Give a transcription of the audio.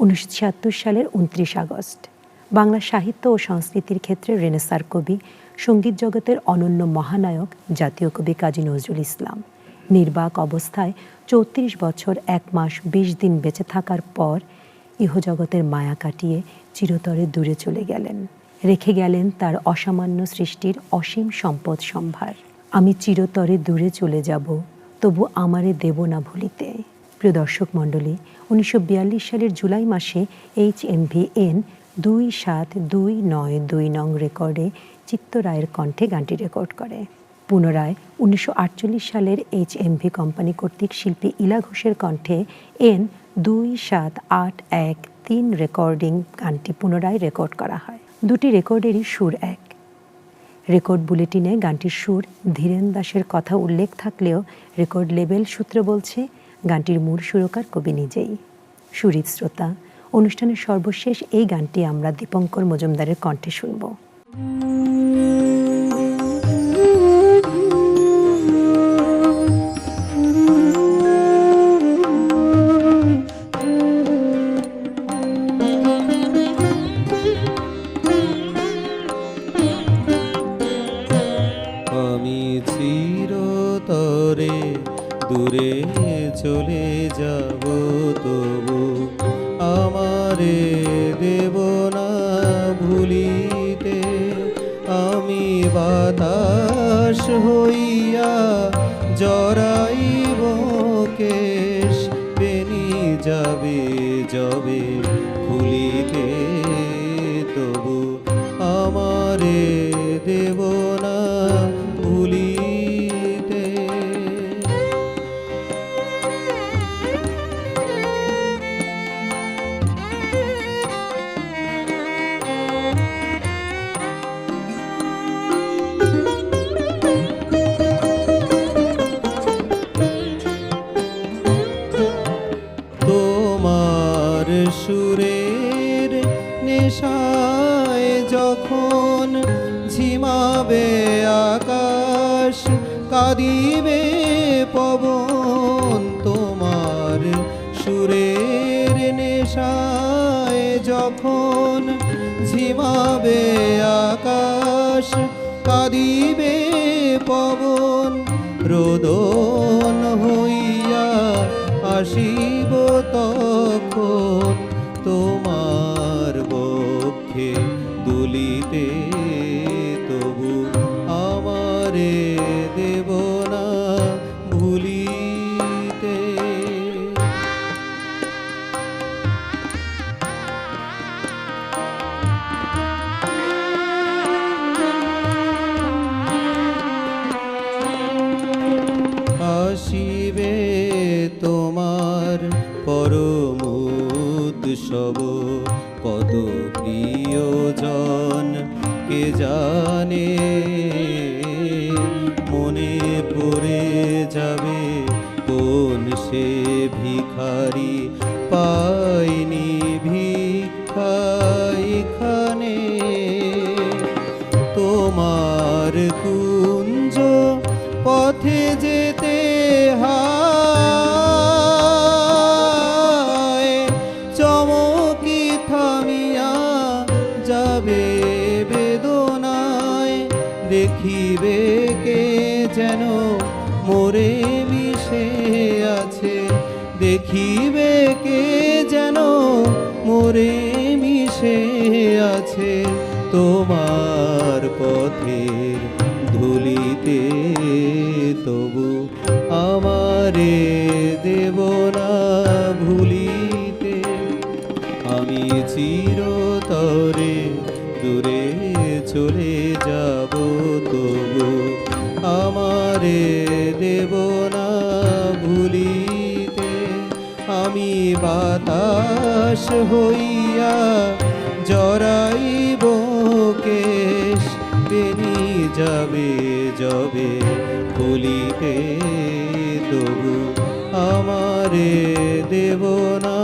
উনিশশো ছিয়াত্তর সালের উনত্রিশ আগস্ট। বাংলা সাহিত্য ও সংস্কৃতির ক্ষেত্রে রেনেসার কবি, সংগীত জগতের অনন্য মহানায়ক, জাতীয় কবি কাজী নজরুল ইসলাম। নির্বাক অবস্থায় চৌত্রিশ বছর এক মাস বিশ দিন বেঁচে থাকার পর ইহজগতের মায়া কাটিয়ে চিরতরে দূরে চলে গেলেন। রেখে গেলেন তার অসামান্য সৃষ্টির অসীম সম্পদ সম্ভার। আমি চিরতরে দূরে চলে যাব, তবু আমারে দেব না ভুলিতে। প্রিয় দর্শক মণ্ডলী, উনিশশো বিয়াল্লিশ সালের জুলাই মাসে এইচ এম ভি এন দুই সাত দুই নয় দুই নং রেকর্ডে চিত্ত রায়ের কণ্ঠে গানটি রেকর্ড করে। পুনরায় উনিশশো আটচল্লিশ সালের এইচ এম ভি কোম্পানি কর্তৃক শিল্পী ইলা ঘোষের কণ্ঠে এন দুই সাত আট এক তিন রেকর্ডিং গানটি পুনরায় রেকর্ড করা হয়। দুটি রেকর্ডেরই সুর এক। রেকর্ড বুলেটিনে গানটির সুর ধীরেন দাসের কথা উল্লেখ থাকলেও রেকর্ড লেবেল সূত্র বলছে গানটির মূল সুরকার কবি নিজেই। সুরিত শ্রোতা, অনুষ্ঠানের সর্বশেষ এই গানটি আমরা দীপঙ্কর মজুমদারের কণ্ঠে শুনব। আমি চিরতরে দূরে চলে যাব তবু আমারে দেব না ভুলিতে। আমি বাতাস হইয়া জরাইব কেশ বেনি যাবে যবে খুলিতে তবু আমারে নেশায় যখন ঝিমাবে আকাশ, কাঁদিবে পবন তোমার সুরের নেশায়। যখন ঝিমাবে আকাশ, কাঁদিবে পবন, রোদন হইয়া আসিব তখন তোমার পরম উৎসব। কত প্রিয়জন, কে জানে? মনে পড়ে যাবে কোন সে ভিখারি? পাইনি ভিক্ষা এখানে। তোমার কুঞ্জ পথে যেতে যাবে বেদনায়, দেখিবে কে যেন মোরে মিশে আছে। দেখিবে কে যেন মোরে মিশে আছে তোমার পথের আমি চিরতরে দূরে চলে যাব, তবু আমারে দেব না ভুলিতে। আমি বাতাস হইয়া জরাইব কেশ বেনি যাবে যবে খুলিতে তবু আমারে দেব না